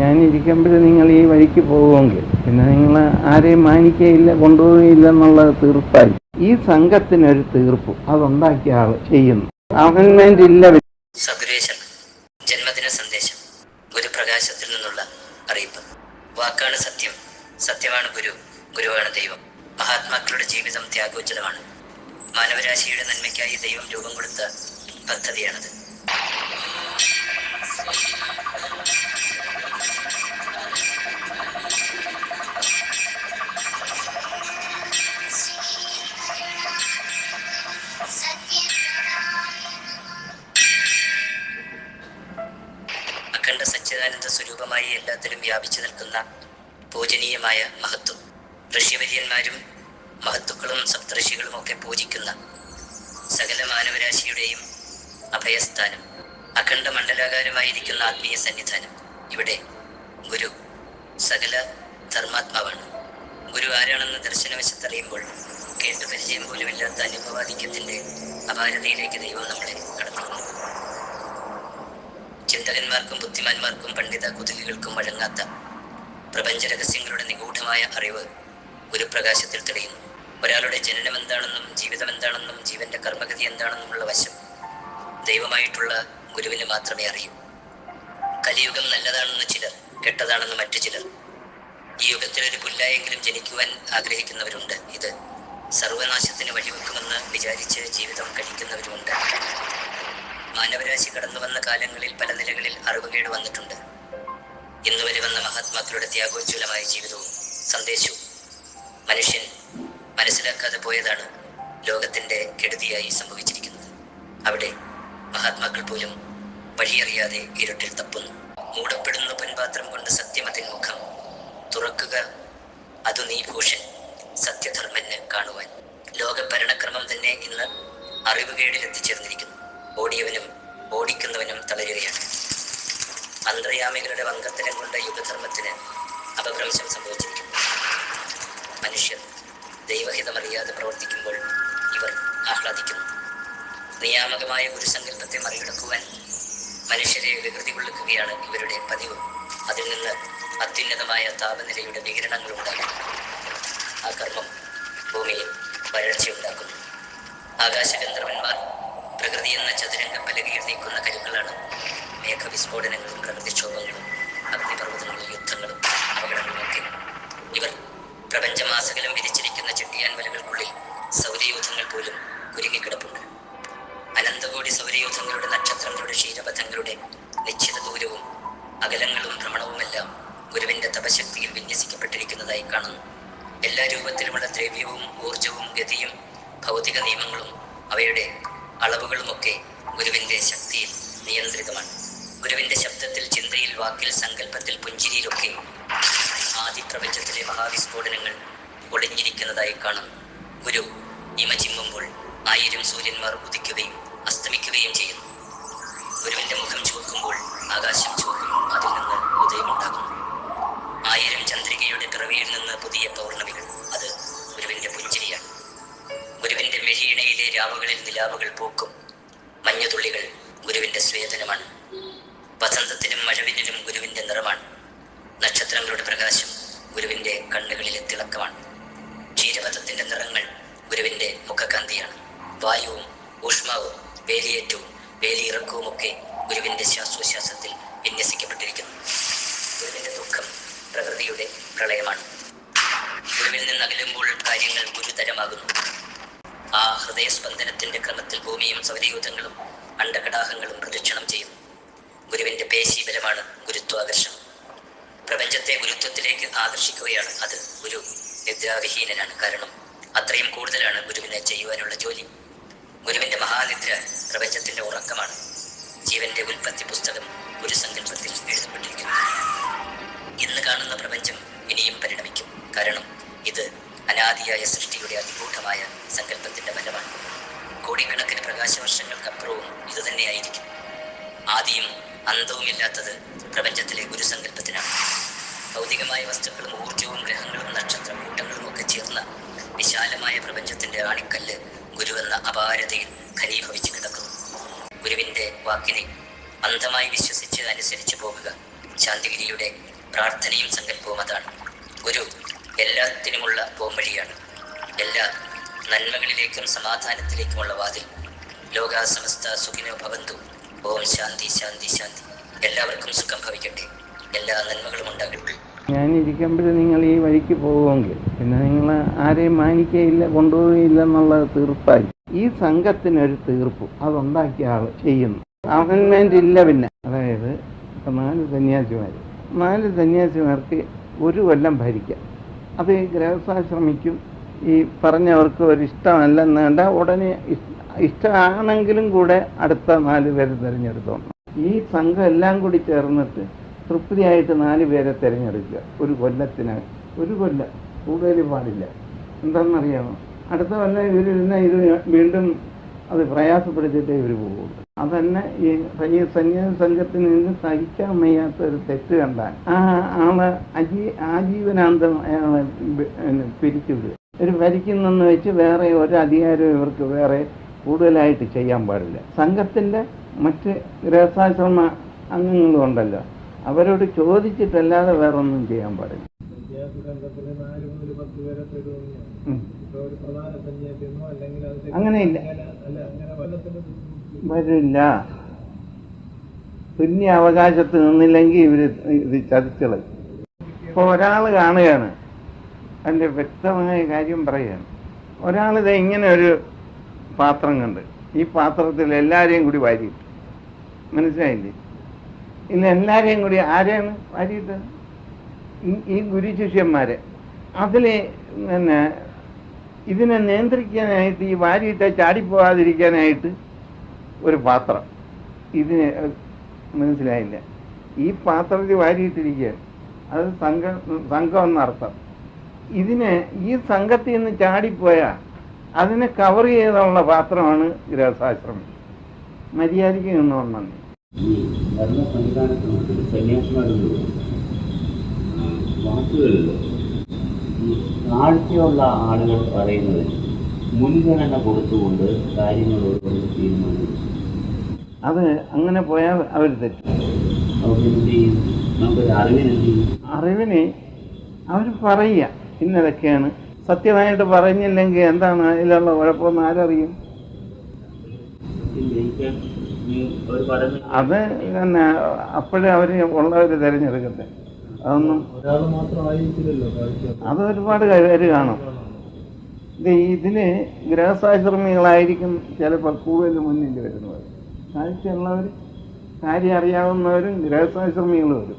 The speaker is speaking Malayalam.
ഞാൻ ഇരിക്കുമ്പോൾ നിങ്ങൾ ഈ വഴിക്ക് പോകുമെങ്കിൽ പിന്നെ നിങ്ങൾ ആരെയും മാനിക്കുകയില്ല കൊണ്ടുപോവുകയില്ല എന്നുള്ളത് തീർപ്പായി. ഈ സംഘത്തിനൊരു തീർപ്പ് അതുണ്ടാക്കിയ ആൾ ചെയ്യുന്നു. അവൻമെന്റ് ഇല്ല ജന്മദിന സന്ദേശം ഗുരുപ്രകാശത്തിൽ നിന്നുള്ള അറിയിപ്പ്. വാക്കാണ് സത്യം. സത്യമാണ് ഗുരു. ഗുരുവാണ് ദൈവം. മഹാത്മാക്കളുടെ ജീവിതം ത്യാഗോജ്ജലമാണ് മാനവരാശിയുടെ നന്മയ്ക്കായി ദൈവം രൂപം കൊടുത്ത പദ്ധതിയാണത്. സ്വരൂപമായി എല്ലാത്തിലും വ്യാപിച്ചു നിൽക്കുന്ന പൂജനീയമായ മഹത്വം. ഋഷിവര്യന്മാരും മഹത്തുക്കളും സപ്തഋഷികളും ഒക്കെ പൂജിക്കുന്ന സകല മാനവരാശിയുടെയും അഭയസ്ഥാനം അഖണ്ഡ മണ്ഡലാകാരമായിരിക്കുന്ന ആത്മീയ സന്നിധാനം ഇവിടെ ഗുരു സകല ധർമാത്മാവാണ്. ഗുരു ആരാണെന്ന് ദർശനവശത്തറിയുമ്പോൾ കേട്ട് പരിചയം പോലുമില്ലാത്ത അനുഭവാധിക്യത്തിന്റെ അപാരതയിലേക്ക് ദൈവം നമ്മളെ കടത്തുന്നു ചിന്തകന്മാർക്കും ബുദ്ധിമാന്മാർക്കും പണ്ഡിത കുതുകികൾക്കും വഴങ്ങാത്ത പ്രപഞ്ച രഹസ്യങ്ങളുടെ നിഗൂഢമായ അറിവ് ഒരു പ്രകാശത്തിൽ തെളിയുന്നു. ഒരാളുടെ ജനനം എന്താണെന്നും ജീവിതം എന്താണെന്നും ജീവന്റെ കർമ്മഗതി എന്താണെന്നുമുള്ള വശം ദൈവമായിട്ടുള്ള ഗുരുവിന് മാത്രമേ അറിയൂ. കലിയുഗം നല്ലതാണെന്ന് ചിലർ കെട്ടതാണെന്ന് മറ്റു ചിലർ. ഈ യുഗത്തിൽ ഒരു പുല്ലായെങ്കിലും ജനിക്കുവാൻ ആഗ്രഹിക്കുന്നവരുണ്ട്. ഇത് സർവനാശത്തിന് വഴിവെക്കുമെന്ന് വിചാരിച്ച് ജീവിതം കഴിക്കുന്നവരുമുണ്ട്. മാനവരാശി കടന്നു വന്ന കാലങ്ങളിൽ പല നിലകളിൽ അറിവുകേട് വന്നിട്ടുണ്ട്. ഇന്ന് വരെ വന്ന മഹാത്മാക്കളുടെ ത്യാഗോജ്വലമായ ജീവിതവും സന്ദേശവും മനുഷ്യൻ മനസ്സിലാക്കാതെ പോയതാണ് ലോകത്തിന്റെ കെടുതിയായി സംഭവിച്ചിരിക്കുന്നത്. അവിടെ മഹാത്മാക്കൾ പോലും വഴിയറിയാതെ ഇരുട്ടിൽ തപ്പുന്നു. മൂടപ്പെടുന്ന പൊൻപാത്രം കൊണ്ട് സത്യമതിൻ മുഖം തുറക്കുക അതു നീ ഭൂഷൻ സത്യധർമ്മന് കാണുവാൻ. ലോക ഭരണക്രമം തന്നെ ഇന്ന് അറിവുകേടിൽ എത്തിച്ചേർന്നിരിക്കുന്നു. ഓടിയവനും ഓടിക്കുന്നവനും തളരുകയാണ്. അന്തർയാമികളുടെ വങ്കത്തരം കൊണ്ട് യുഗധർമ്മത്തിന് അപഭ്രംശം സംഭവിച്ചിരിക്കുന്നു. മനുഷ്യർ ദൈവഹിതമറിയാതെ പ്രവർത്തിക്കുമ്പോൾ ഇവർ ആഹ്ലാദിക്കുന്നു. നിയാമകമായ ഗുരുസങ്കല്പത്തെ മറികടക്കുവാൻ മനുഷ്യരെ വികൃതി കൊള്ളിക്കുകയാണ് ഇവരുടെ പതിവ്. അതിൽ നിന്ന് അത്യുന്നതമായ താപനിലയുടെ വികിരണങ്ങൾ ഉണ്ടാകുന്നു ആ കർമ്മം ഭൂമിയിൽ വരൾച്ചയുണ്ടാക്കുന്നു. ആകാശഗന്ധർവന്മാർ പ്രകൃതി എന്ന ചതുരംഗ പലകയിൽ നീക്കുന്ന കരുക്കളാണ്. മേഘവിസ്ഫോടനങ്ങളും പ്രകൃതിക്ഷോഭങ്ങളും അഗ്നിപർവതങ്ങളും യുദ്ധങ്ങളും അപകടങ്ങളുമൊക്കെ ഇവർ പ്രപഞ്ചമാസകലം വിരിച്ചിരിക്കുന്ന ചെട്ടിയാൻ വലകൾക്കുള്ളിൽ സൗരയൂഥങ്ങൾ പോലും കുരുങ്ങിക്കിടപ്പുണ്ട്. അനന്തകോടി സൗരയൂഥങ്ങളുടെ നക്ഷത്രങ്ങളുടെ ക്ഷീരപഥങ്ങളുടെ നിശ്ചിത ദൂരവും അകലങ്ങളും ഭ്രമണവുമെല്ലാം ഗുരുവിന്റെ തപശക്തിയിൽ വിന്യസിക്കപ്പെട്ടിരിക്കുന്നതായി കാണുന്നു. എല്ലാ രൂപത്തിലുമുള്ള ദ്രവ്യവും ഊർജവും ഗതിയും ഭൗതിക നിയമങ്ങളും അവയുടെ അളവുകളുമൊക്കെ ഗുരുവിന്റെ ശക്തിയിൽ നിയന്ത്രിതമാണ്. ഗുരുവിന്റെ ശബ്ദത്തിൽ ചിന്തയിൽ വാക്കിൽ സങ്കല്പത്തിൽ പുഞ്ചിരിയിലൊക്കെ ആദി പ്രപഞ്ചത്തിലെ മഹാവിസ്ഫോടനങ്ങൾ ഒളിഞ്ഞിരിക്കുന്നതായി കാണും. ഗുരു ഇമ ചിമ്മുമ്പോൾ ആയിരം സൂര്യന്മാർ ഉദിക്കുകയും അസ്തമിക്കുകയും ചെയ്യുന്നു. ഗുരുവിന്റെ മുഖം ചുവക്കുമ്പോൾ ആകാശം ചുവക്കും നക്ഷത്രങ്ങളുടെ പ്രകാശം ഗുരുവിന്റെ കണ്ണുകളിലെ തിളക്കമാണ്. ക്ഷീരപഥത്തിന്റെ നിറങ്ങൾ ഗുരുവിന്റെ മുഖകാന്തിയാണ്. വായുവും ഊഷ്മാവും വേലിയേറ്റവും വേലിയിറക്കവും ഒക്കെ ഗുരുവിന്റെ ശ്വാസോശ്വാസത്തിൽ വിന്യസിക്കപ്പെട്ടിരിക്കുന്നു. ഗുരുവിന്റെ ദുഃഖം പ്രകൃതിയുടെ പ്രളയമാണ്. ഗുരുവിൽ നിന്ന് അകലുമ്പോൾ കാര്യങ്ങൾ ഗുരുതരമാകുന്നു. ആ ഹൃദയസ്പന്ദനത്തിന്റെ ക്രമത്തിൽ ഭൂമിയും സൗരയൂഥങ്ങളും അണ്ടകടാഹങ്ങളും പ്രദക്ഷിണം ചെയ്യുന്നു ഗുരുവിന്റെ പേശീബലമാണ് ഗുരുത്വാകർഷണം. പ്രപഞ്ചത്തെ ഗുരുത്വത്തിലേക്ക് ആകർഷിക്കുകയാണ്. അത് ഗുരു നിദ്രാവിഹീനനാണ് കാരണം അത്രയും കൂടുതലാണ് ഗുരുവിനെ ചെയ്യുവാനുള്ള ജോലി. ഗുരുവിന്റെ മഹാനിദ്ര പ്രപഞ്ചത്തിന്റെ ഉറക്കമാണ്. ജീവന്റെ ഉൽപ്പത്തി പുസ്തകം ഗുരുസങ്കല്പത്തിൽ എഴുതപ്പെട്ടിരിക്കുന്നു. ഇന്ന് കാണുന്ന പ്രപഞ്ചം ഇനിയും പരിണമിക്കും. കാരണം ഇത് അനാദിയായ സൃഷ്ടിയുടെ അതിഗൂഢമായ സങ്കല്പത്തിന്റെ ഫലമാണ്. കോടിക്കണക്കിന് പ്രകാശവർഷങ്ങൾക്കപ്പുറവും ഇതുതന്നെയായിരിക്കും. ആദിയും അന്തവുമില്ലാത്തത് പ്രപഞ്ചത്തിലെ ഗുരുസങ്കല്പത്തിനാണ്. ഭൗതികമായ വസ്തുക്കളും ഊർജവും ഗ്രഹങ്ങളും നക്ഷത്രക്കൂട്ടങ്ങളും ഒക്കെ ചേർന്ന വിശാലമായ പ്രപഞ്ചത്തിന്റെ ആണിക്കല്ല് ഗുരുവെന്ന അപാരതയിൽ ഘനീഭവിച്ച് കിടക്കുന്നു. ഗുരുവിന്റെ വാക്കിനെ അന്ധമായി വിശ്വസിച്ച് അനുസരിച്ചു പോകുക ശാന്തിഗിരിയുടെ പ്രാർത്ഥനയും സങ്കല്പവും അതാണ്. ഗുരു എല്ലാത്തിനുമുള്ള പോംവഴിയാണ്. എല്ലാ നന്മകളിലേക്കും സമാധാനത്തിലേക്കുമുള്ള വാതിൽ. ലോകാസമസ്ത സുഖിനോ ഭവന്തു. ഓം ശാന്തി ശാന്തി ശാന്തി. എല്ലാവർക്കും സുഖം ഭവിക്കട്ടെ. എല്ലാ നന്മകളും ഉണ്ടാകട്ടെ. ഞാൻ ഇരിക്കുമ്പോൾ നിങ്ങൾ ഈ വഴിക്ക് പോകുമെങ്കിൽ പിന്നെ നിങ്ങൾ ആരെയും മാനിക്കയില്ല കൊണ്ടുപോവുകയില്ല എന്നുള്ളത് തീർപ്പായി ഈ സംഘത്തിനൊരു തീർപ്പ് അതുണ്ടാക്കിയ ആൾ ചെയ്യുന്നു. അവൻമെന്റ് ഇല്ല പിന്നെ. അതായത് നാല് സന്യാസിമാർ നാല് സന്യാസിമാർക്ക് ഒരു കൊല്ലം ഭരിക്കാം. അത് ഗൃഹസ്ഥാശ്രമിക്കും ഈ പറഞ്ഞവർക്ക് ഒരു ഇഷ്ടമല്ലെന്ന് വേണ്ട ഉടനെ ഇഷ്- ഇഷ്ടമാണെങ്കിലും കൂടെ അടുത്ത നാല് പേര് തിരഞ്ഞെടുത്തോണം. ഈ സംഘം എല്ലാം കൂടി ചേർന്നിട്ട് തൃപ്തിയായിട്ട് നാല് പേരെ തിരഞ്ഞെടുക്കുക. ഒരു കൊല്ലത്തിന് ഒരു കൊല്ലം. കൂടുതൽ പാടില്ല. എന്താണെന്നറിയാമോ? അടുത്ത കൊല്ലം ഇവരിരുന്ന ഇത് വീണ്ടും അത് പ്രയാസപ്പെടുത്തിയിട്ടേ ഇവർ പോകുള്ളൂ അതന്നെ ഈ സന്യ- സന്യാസ സംഘത്തിന് നിന്ന് സഹിക്കാൻ വയ്യാത്ത ഒരു തെറ്റ് കണ്ടാൽ ആ ആളെ അജീ ആജീവനാന്തം അയാളെ പിരിച്ചുവിടുക ഒരു ഭരിക്കുന്നെന്ന് വെച്ച് വേറെ ഒരു ഇവർക്ക് വേറെ കൂടുതലായിട്ട് ചെയ്യാൻ പാടില്ല. സംഘത്തിന്റെ മറ്റ് ഗൃഹസ്ഥാശ്രമ അംഗങ്ങളും ഉണ്ടല്ലോ അവരോട് ചോദിച്ചിട്ടല്ലാതെ വേറൊന്നും ചെയ്യാൻ പാടില്ല. അങ്ങനെയില്ല. വരില്ല. തുല്യ അവകാശത്ത് നിന്നില്ലെങ്കിൽ ഇവർ ഇത് ചതിച്ചളയും. ഇപ്പൊ ഒരാൾ കാണുകയാണ്. അതിന്റെ വ്യക്തമായ കാര്യം പറയുകയാണ്. ഒരാളിത് ഇങ്ങനെ ഒരു പാത്രം കണ്ട്. ഈ പാത്രത്തിൽ എല്ലാവരെയും കൂടി വാരിയിട്ടു. മനസ്സിലായില്ലേ? ഇല്ല എല്ലാവരെയും കൂടി ആരെയാണ് വാരിയിട്ട്? ഈ- ഗുരു ശിഷ്യന്മാരെ. അതിൽ പിന്നെ ഇതിനെ നിയന്ത്രിക്കാനായിട്ട് ഈ വാരിയിട്ട് ചാടിപ്പോകാതിരിക്കാനായിട്ട് ഒരു പാത്രം. ഇതിന് മനസ്സിലായില്ല. ഈ പാത്രത്തിൽ വാരിയിട്ടിരിക്കുക. അത് സംഘം സംഘം എന്നർത്ഥം. ഇതിനെ ഈ സംഘത്തിൽ നിന്ന് ചാടിപ്പോയാൽ അതിനെ കവർ ചെയ്തുള്ള പാത്രമാണ് ഗ്രഹസാശ്രമം മര്യാദയ്ക്ക് നിന്നോണം ഈ ധർമ്മ സംവിധാനത്തിനുള്ളിൽ സന്യാസിമാരുണ്ട് വാക്കുകളിൽ ഈ താഴ്ചയുള്ള ആളുകൾ പറയുന്നത് മുൻഗണന കൊടുത്തുകൊണ്ട് കാര്യങ്ങൾ ഓരോന്ന് തീരുമാനിക്കും അത് അങ്ങനെ പോയാൽ അവർ തെറ്റും. അവർക്ക് എന്ത് ചെയ്യും? നമുക്കൊരു അറിവിന് എന്ത് ചെയ്യും? അറിവിന് അവർ പറയുക ഇന്നതൊക്കെയാണ് സത്യമായിട്ട് പറഞ്ഞില്ലെങ്കിൽ എന്താണ് അതിലുള്ള കുഴപ്പമെന്ന് ആരറിയും? പറയുന്നത് അത് തന്നെ അപ്പോഴേ അവർ ഉള്ളവർ തിരഞ്ഞെടുക്കട്ടെ. അതൊന്നും അത് ഒരുപാട് പേര് കാണും. ഇത് ഇതിന് ഗൃഹസാശ്രമികളായിരിക്കും ചിലപ്പോൾ കൂടുതൽ മുന്നിൽ വരുന്നത്. കാഴ്ചയുള്ളവർ കാര്യം അറിയാവുന്നവരും ഗൃഹസാശ്രമികളും വരും.